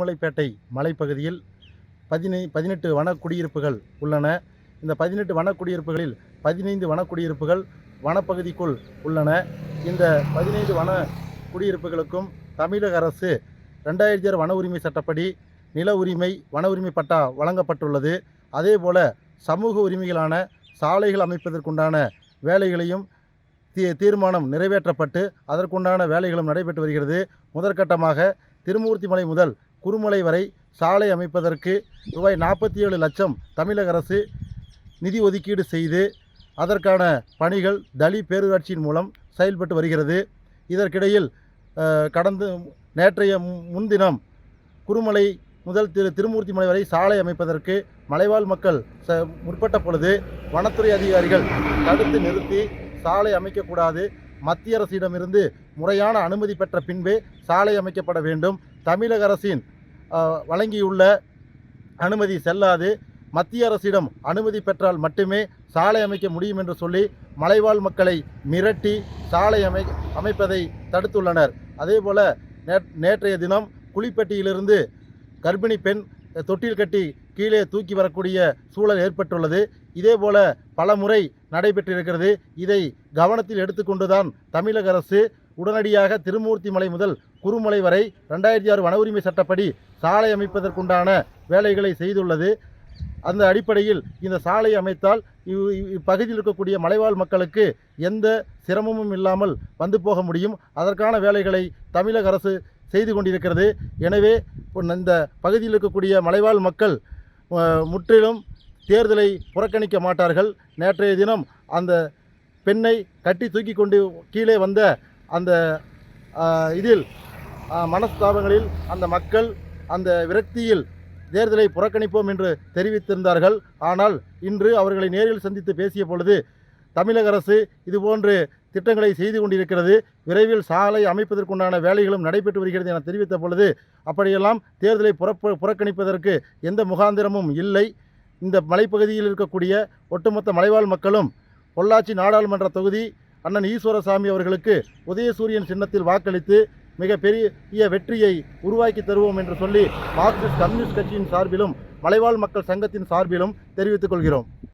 மலைப்பேட்டை மலைப்பகுதியில் பதினை பதினெட்டு வனக்குடியிருப்புகள் உள்ளன. இந்த பதினெட்டு வனக்குடியிருப்புகளில் பதினைந்து வனக்குடியிருப்புகள் வனப்பகுதிக்குள் உள்ளன. இந்த பதினைந்து வன குடியிருப்புகளுக்கும் தமிழக அரசு ரெண்டாயிரத்தி ஆறு வன உரிமை சட்டப்படி நில உரிமை வன உரிமை பட்டா வழங்கப்பட்டுள்ளது. அதேபோல சமூக உரிமைகளான சாலைகள் அமைப்பதற்குண்டான வேலைகளையும் தீ தீர்மானம் நிறைவேற்றப்பட்டு அதற்குண்டான வேலைகளும் நடைபெற்று வருகிறது. முதற்கட்டமாக திருமூர்த்திமலை முதல் குருமலை வரை சாலை அமைப்பதற்கு ரூபாய் நாற்பத்தி ஏழு லட்சம் தமிழக அரசு நிதி ஒதுக்கீடு செய்து அதற்கான பணிகள் தலி பேரூராட்சியின் மூலம் செயல்பட்டு வருகிறது. இதற்கிடையில் கடந்த நேற்றைய மு- முன்தினம் குருமலை முதல் திரு திருமூர்த்திமலை வரை சாலை அமைப்பதற்கு மலைவாழ் மக்கள் ச முற்பட்ட பொழுது வனத்துறை அதிகாரிகள் தடுத்து நிறுத்தி சாலை அமைக்கக்கூடாது. மத்திய அரசிடமிருந்து முறையான அனுமதி பெற்ற பின்பே சாலை அமைக்கப்பட வேண்டும். தமிழக அரசின் வழங்கியுள்ள அனுமதி செல்லாது. மத்திய அரசிடம் அனுமதி பெற்றால் மட்டுமே சாலை அமைக்க முடியும் என்று சொல்லி மலைவாழ் மக்களை மிரட்டி சாலை அமை அமைப்பதை தடுத்துள்ளனர். அதேபோல நே நேற்றைய தினம் குளிப்பட்டியிலிருந்து கர்ப்பிணி பெண் தொட்டில் கட்டி கீழே தூக்கி வரக்கூடிய சூழல் ஏற்பட்டுள்ளது. இதேபோல பல முறை நடைபெற்றிருக்கிறது. இதை கவனத்தில் எடுத்துக்கொண்டுதான் தமிழக அரசு உடனடியாக திருமூர்த்தி மலை முதல் குருமலை வரை ரெண்டாயிரத்தி ஆறு வன உரிமை சட்டப்படி சாலை அமைப்பதற்குண்டான வேலைகளை செய்துள்ளது. அந்த அடிப்படையில் இந்த சாலை அமைத்தால் இவ் இப்பகுதியில் இருக்கக்கூடிய மலைவாழ் மக்களுக்கு எந்த சிரமமும் இல்லாமல் வந்து போக முடியும். அதற்கான வேலைகளை தமிழக அரசு செய்து கொண்டிருக்கிறது. எனவே இந்த பகுதியில் இருக்கக்கூடிய மலைவாழ் மக்கள் முற்றிலும் தேர்தலை புறக்கணிக்க மாட்டார்கள். நேற்றைய தினம் அந்த பெண்ணை கட்டி தூக்கி கொண்டு கீழே வந்த அந்த இதில் மனஸ்தாபங்களில் அந்த மக்கள் அந்த விரக்தியில் தேர்தலை புறக்கணிப்போம் என்று தெரிவித்திருந்தார்கள். ஆனால் இன்று அவர்களை நேரில் சந்தித்து பேசிய பொழுது தமிழக அரசு இதுபோன்று திட்டங்களை செய்து கொண்டிருக்கிறது. விரைவில் சாலை அமைப்பதற்குண்டான வேலைகளும் நடைபெற்று வருகிறது என தெரிவித்த பொழுது அப்படியெல்லாம் தேர்தலை புறப்ப புறக்கணிப்பதற்கு எந்த முகாந்திரமும் இல்லை. இந்த மலைப்பகுதியில் இருக்கக்கூடிய ஒட்டுமொத்த மலைவாழ் மக்களும் பொள்ளாச்சி நாடாளுமன்ற தொகுதி அண்ணன் ஈஸ்வரசாமி அவர்களுக்கு உதயசூரியன் சின்னத்தில் வாக்களித்து மிகப்பெரிய வெற்றியை உருவாக்கி தருவோம் என்று சொல்லி மார்க்சிஸ்ட் கம்யூனிஸ்ட் கட்சியின் சார்பிலும் மலைவாழ் மக்கள் சங்கத்தின் சார்பிலும் தெரிவித்துக் கொள்கிறோம்.